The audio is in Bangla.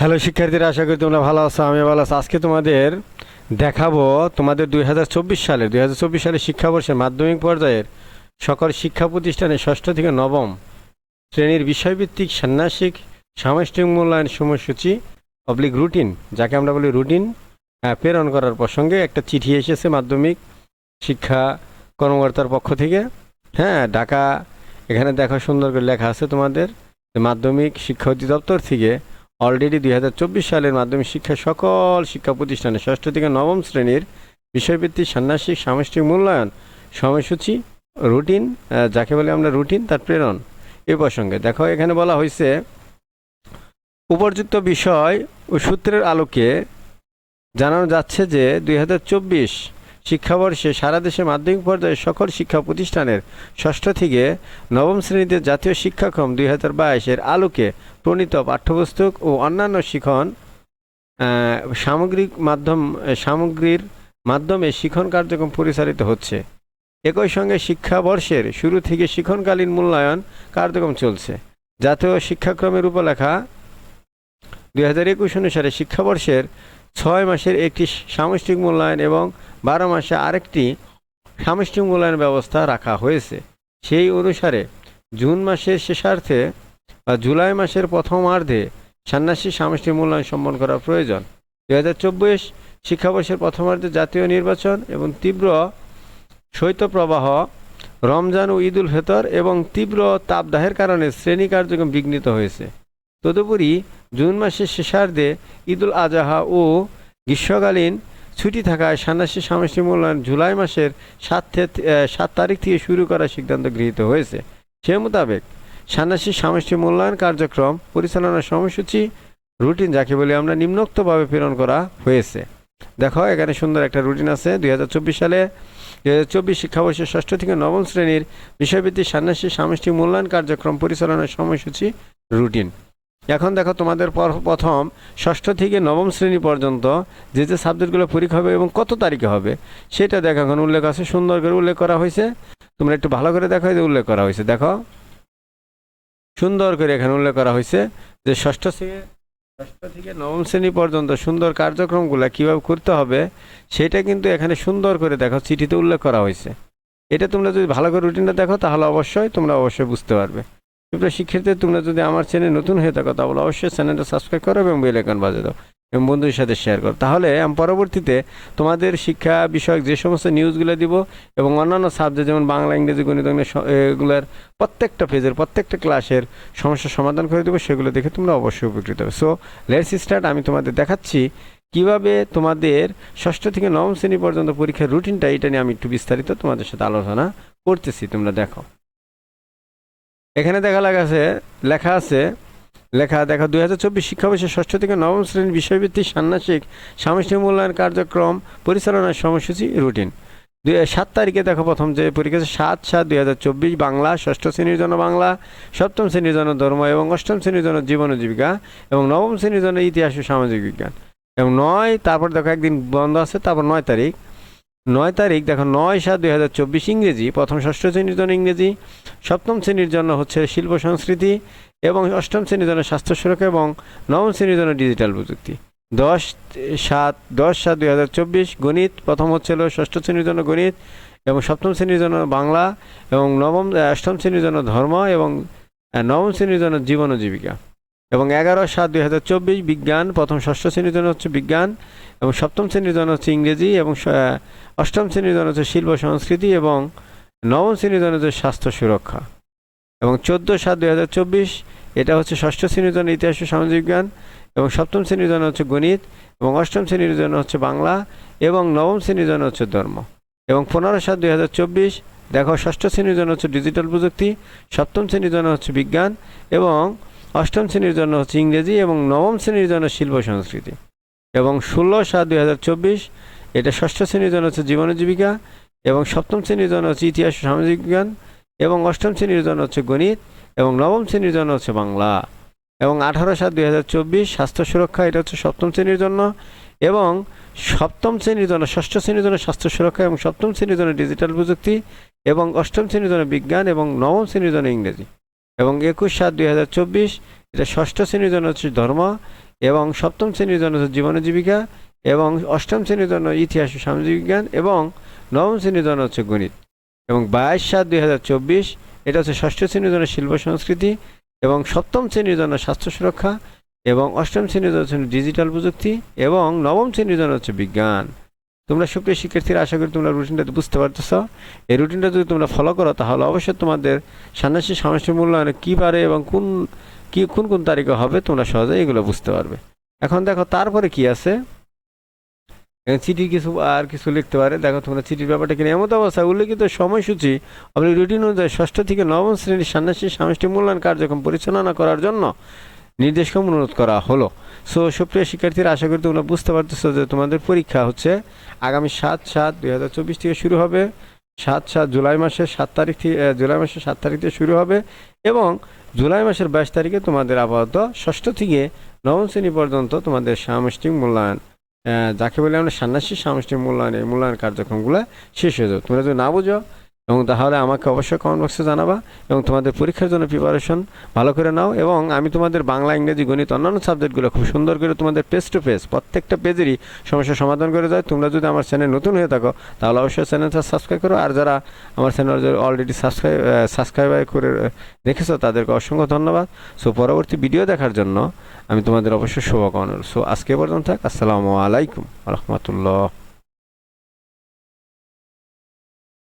হ্যালো শিক্ষার্থীরা, আশা করি তোমরা ভালো আছো আমি ভালো আছি। আজকে তোমাদের দেখাবো তোমাদের দুই হাজার চব্বিশ সালে দুই হাজার চব্বিশ সালে শিক্ষাবর্ষের মাধ্যমিক পর্যায়ের সকল শিক্ষা প্রতিষ্ঠানে ষষ্ঠ থেকে নবম শ্রেণির বিষয়ভিত্তিক ষান্মাসিক সামষ্টিক মূল্যায়ন সময়সূচি পাবলিক রুটিন যাকে আমরা বলি রুটিন প্রেরণ করার প্রসঙ্গে একটা চিঠি এসেছে মাধ্যমিক শিক্ষা কর্মকর্তার পক্ষ থেকে। হ্যাঁ ঢাকা, এখানে দেখো সুন্দর করে লেখা আছে তোমাদের মাধ্যমিক শিক্ষা অধিদপ্তর থেকে অলরেডি দুই হাজার চব্বিশ সালের মাধ্যমিক শিক্ষা সকল শিক্ষা প্রতিষ্ঠানে ষষ্ঠ থেকে নবম শ্রেণির বিষয়ভিত্তিক ষান্মাসিক, সামষ্টিক মূল্যায়ন, সময়সূচি রুটিন যাকে বলে আমরা রুটিন তার প্রেরণ। এ প্রসঙ্গে দেখো, এখানে বলা হয়েছে উপর্যুক্ত বিষয় ও সূত্রের আলোকে জানানো যাচ্ছে যে দুই হাজার চব্বিশ শিক্ষাবর্ষে সারা দেশে মাধ্যমিক পর্যায়ে সকল শিক্ষা প্রতিষ্ঠানের ষষ্ঠ থেকে নবম শ্রেণীতে জাতীয় শিক্ষাক্রম দুই হাজার বাইশের আলোকে প্রণীত পাঠ্যপুস্তক ও অন্যান্য শিখন সামগ্রিক মাধ্যম, সামগ্রীর মাধ্যমে শিখন কার্যক্রম পরিচালিত হচ্ছে। একই সঙ্গে শিক্ষাবর্ষের শুরু থেকে শিখনকালীন মূল্যায়ন কার্যক্রম চলছে। জাতীয় শিক্ষাক্রমের উপলেখা দুই হাজার একুশ অনুসারে শিক্ষাবর্ষের ছয় মাসের একটি সামষ্টিক মূল্যায়ন এবং বারো মাসে আরেকটি সামষ্টিক মূল্যায়ন ব্যবস্থা রাখা হয়েছে। সেই অনুসারে জুন মাসের শেষার্ধে বা জুলাই মাসের প্রথমার্ধে সন্ন্যাসী সামষ্টিক মূল্যায়ন সম্পন্ন করা প্রয়োজন। দু হাজার চব্বিশ শিক্ষাবর্ষের প্রথমার্ধে জাতীয় নির্বাচন এবং তীব্র শৈত্যপ্রবাহ, রমজান ও ঈদুল ফেতর এবং তীব্র তাপদাহের কারণে শ্রেণি কার্যক্রম বিঘ্নিত হয়েছে। তদুপরি জুন মাসের শেষার্ধে ঈদুল আজহা ও গ্রীষ্মকালীন ছুটি থাকায় ষান্মাসিক সামষ্টিক মূল্যায়ন জুলাই মাসের সাত সাত তারিখ থেকে শুরু করার সিদ্ধান্ত গৃহীত হয়েছে। সে মোতাবেক ষান্মাসিক সামষ্টিক মূল্যায়ন কার্যক্রম পরিচালনার সময়সূচি, রুটিন যাকে বলি আমরা নিম্নোক্তভাবে প্রেরণ করা হয়েছে। দেখো, এখানে সুন্দর একটা রুটিন আছে। দুই হাজার চব্বিশ সালে দুই হাজার চব্বিশ শিক্ষাবর্ষের ষষ্ঠ থেকে নবম শ্রেণির বিষয়ভিত্তিক ষান্মাসিক সামষ্টিক মূল্যায়ন কার্যক্রম পরিচালনার সময়সূচি, রুটিন। এখন দেখো তোমাদের পর- প্রথম ষষ্ঠ থেকে নবম শ্রেণি পর্যন্ত যে যে সাবজেক্টগুলো পরীক্ষা হবে এবং কত তারিখে হবে, সেটা দেখো এখন উল্লেখ আছে, সুন্দর করে উল্লেখ করা হয়েছে। তোমরা একটু ভালো করে দেখো যে উল্লেখ করা হয়েছে, দেখো। সুন্দর করে এখানে উল্লেখ করা হয়েছে যে ষষ্ঠ থেকে ষষ্ঠ থেকে নবম শ্রেণি পর্যন্ত সুন্দর কার্যক্রমগুলো কীভাবে করতে হবে, সেটা কিন্তু এখানে সুন্দর করে দেখো, চিঠিতে উল্লেখ করা হয়েছে। এটা তোমরা যদি ভালো করে রুটিনটা দেখো, তাহলে অবশ্যই তোমরা অবশ্যই বুঝতে পারবে। সুপ্রিয় শিক্ষার্থী, তোমরা যদি আমার চ্যানেল নতুন হয়ে থাকো, তাহলে অবশ্যই চ্যানেলটা সাবস্ক্রাইব করো এবং বেল আইকন বাজিয়ে দাও এবং বন্ধুদের সাথে শেয়ার করো। তাহলে আমি পরবর্তীতে তোমাদের শিক্ষা বিষয়ক যে সমস্ত নিউজগুলো দিব এবং অন্যান্য সাবজেক্ট যেমন বাংলা, ইংরেজি, গণিত এগুলোর প্রত্যেকটা পেজের প্রত্যেকটা ক্লাসের সমস্যার সমাধান করে দেবো, সেগুলো দেখে তোমরা অবশ্যই উপকৃত হবে। সো লেটস স্টার্ট আমি তোমাদের দেখাচ্ছি কীভাবে তোমাদের ষষ্ঠ থেকে নবম শ্রেণি পর্যন্ত পরীক্ষার রুটিনটা এটা নিয়ে আমি একটু বিস্তারিত তোমাদের সাথে আলোচনা করতেছি। তোমরা দেখো। এখানে দেখা লাগাছে লেখা আছে, লেখা দেখা দুই হাজার চব্বিশ শিক্ষাবর্ষের ষষ্ঠ থেকে নবম শ্রেণির বিষয়ভিত্তিক ষান্মাসিক সামষ্টিক মূল্যায়ন কার্যক্রম পরিচালনার সময়সূচি রুটিন দুই সাত তারিখে দেখো প্রথম যে পরীক্ষা সাত সাত দুই হাজার চব্বিশ, বাংলা, ষষ্ঠ শ্রেণির জন্য বাংলা, সপ্তম শ্রেণির জন্য ধর্ম এবং অষ্টম শ্রেণির জন্য জীবন জীবিকা এবং নবম শ্রেণির জন্য ইতিহাস ও সামাজিক বিজ্ঞান। এবং নয়, তারপর দেখো একদিন বন্ধ আছে, তারপর নয় তারিখ। নয় তারিখ, দেখো, নয় সাত দুই হাজার চব্বিশ ইংরেজি, প্রথম ষষ্ঠ শ্রেণির জন্য ইংরেজি, সপ্তম শ্রেণির জন্য হচ্ছে শিল্প সংস্কৃতি এবং অষ্টম শ্রেণির জন্য স্বাস্থ্য সুরক্ষা এবং নবম শ্রেণির জন্য ডিজিটাল প্রযুক্তি। দশ সাত দশ সাত দুই হাজার চব্বিশ, গণিত, প্রথম হচ্ছিল ষষ্ঠ শ্রেণির জন্য গণিত এবং সপ্তম শ্রেণির জন্য বাংলা এবং নবম অষ্টম শ্রেণির জন্য ধর্ম এবং নবম শ্রেণির জন্য জীবন ও জীবিকা। এবং এগারো সাত দুই হাজার চব্বিশ বিজ্ঞান প্রথম ষষ্ঠ শ্রেণির জন্য হচ্ছে বিজ্ঞান এবং সপ্তম শ্রেণির জন্য হচ্ছে ইংরেজি এবং অষ্টম শ্রেণির জন্য হচ্ছে শিল্প সংস্কৃতি এবং নবম শ্রেণির জন্য হচ্ছে স্বাস্থ্য সুরক্ষা এবং চোদ্দ সাত দুই হাজার চব্বিশ এটা হচ্ছে ষষ্ঠ শ্রেণির জন্য ইতিহাস ও সামাজিক বিজ্ঞান এবং সপ্তম শ্রেণির জন্য হচ্ছে গণিত এবং অষ্টম শ্রেণির জন্য হচ্ছে বাংলা এবং নবম শ্রেণির জন্য হচ্ছে ধর্ম এবং পনেরো সাত দুই হাজার চব্বিশ দেখো ষষ্ঠ শ্রেণির জন্য হচ্ছে ডিজিটাল প্রযুক্তি সপ্তম শ্রেণির জন্য হচ্ছে বিজ্ঞান এবং অষ্টম শ্রেণির জন্য হচ্ছে ইংরেজি এবং নবম শ্রেণির জন্য শিল্প সংস্কৃতি এবং ষোলো সাত দুই হাজার চব্বিশ এটা ষষ্ঠ শ্রেণির জন্য হচ্ছে জীবন জীবিকা এবং সপ্তম শ্রেণির জন্য হচ্ছে ইতিহাস সামাজিক বিজ্ঞান এবং অষ্টম শ্রেণির জন্য হচ্ছে গণিত এবং নবম শ্রেণির জন্য হচ্ছে বাংলা এবং আঠারো সাত দুই হাজার চব্বিশ স্বাস্থ্য সুরক্ষা এটা হচ্ছে সপ্তম শ্রেণির জন্য এবং সপ্তম শ্রেণির জন্য ষষ্ঠ শ্রেণির জন্য স্বাস্থ্য সুরক্ষা এবং সপ্তম শ্রেণির জন্য ডিজিটাল প্রযুক্তি এবং অষ্টম শ্রেণির জন্য বিজ্ঞান এবং নবম শ্রেণির জন্য ইংরেজি এবং একুশ সাত দুই হাজার চব্বিশ, এটা ষষ্ঠ শ্রেণির জন্য হচ্ছে ধর্ম, এবং সপ্তম শ্রেণির জন্য হচ্ছে জীবন জীবিকা, এবং অষ্টম শ্রেণির জন্য ইতিহাস ও সামাজিক বিজ্ঞান, এবং নবম শ্রেণির জন্য হচ্ছে গণিত। এবং বাইশ সাত দুই হাজার চব্বিশ, এটা হচ্ছে ষষ্ঠ শ্রেণির জন্য শিল্প সংস্কৃতি, এবং সপ্তম শ্রেণির জন্য স্বাস্থ্য সুরক্ষা, এবং অষ্টম শ্রেণির জন্য ডিজিটাল প্রযুক্তি, এবং নবম শ্রেণির জন্য হচ্ছে বিজ্ঞান। তোমরা সুপ্রিয় শিক্ষার্থীরা, আশা করি তোমরা রুটিনটা বুঝতে পারতেছ। এই রুটিনটা যদি তোমরা ফলো করো, তাহলে অবশ্যই তোমাদের ষান্মাসিক সামষ্টিক মূল্যায়নে কী পারে এবং কোন, কি, কোন কোন তারিখে হবে, তোমরা সহজে এগুলো বুঝতে পারবে। এখন দেখো, তারপরে কি আছে? এখানে চিঠি কিছু, আর কিছু লিখতে পারে। দেখো, তোমরা চিঠির ব্যাপারটা কিনে এমন অবস্থা উল্লেখিত সময়সূচি আপনি রুটিন অনুযায়ী ষষ্ঠ থেকে নবম শ্রেণির ষান্মাসিক সামষ্টিক মূল্যায়ন কার্যক্রম পরিচালনা করার জন্য নির্দেশক্রম অনুরোধ করা হলো। সো সুপ্রিয় শিক্ষার্থীরা, আশা করি তোমরা বুঝতে পারতেছো যে তোমাদের পরীক্ষা হচ্ছে আগামী সাত সাত দুই থেকে শুরু হবে, সাত সাত জুলাই মাসের সাত তারিখ থেকে জুলাই মাসের সাত তারিখ থেকে শুরু হবে এবং জুলাই মাসের বাইশ তারিখে তোমাদের আপাতত ষষ্ঠ থেকে নবম শ্রেণি পর্যন্ত তোমাদের সামষ্টিক মূল্যায়ন যাকে বলে আমরা ষান্মাসিক সামষ্টিক মূল্যায়ন, এই মূল্যায়ন কার্যক্রমগুলো শেষ হয়ে যাবে। তোমরা যদি না বুঝো এবং তাহলে আমাকে অবশ্যই কমেন্ট বক্সে জানাবা এবং তোমাদের পরীক্ষার জন্য প্রিপারেশন ভালো করে নাও এবং আমি তোমাদের বাংলা, ইংরেজি, গণিত অন্যান্য সাবজেক্টগুলো খুব সুন্দর করে তোমাদের পেজ টু পেজ প্রত্যেকটা পেজেরই সমস্যার সমাধান করে যায় তোমরা যদি আমার চ্যানেল নতুন হয়ে থাকো, তাহলে অবশ্যই চ্যানেলটা সাবস্ক্রাইব করো। আর যারা আমার চ্যানেল অলরেডি সাবস্ক্রাইব সাবস্ক্রাইব করে রেখেছো তাদেরকে অসংখ্য ধন্যবাদ। সো পরবর্তী ভিডিও দেখার জন্য আমি তোমাদের অবশ্যই শুভকামনা সো আজকে পর্যন্ত থাক। আসসালামু আলাইকুম। রহমতুল্লাহ।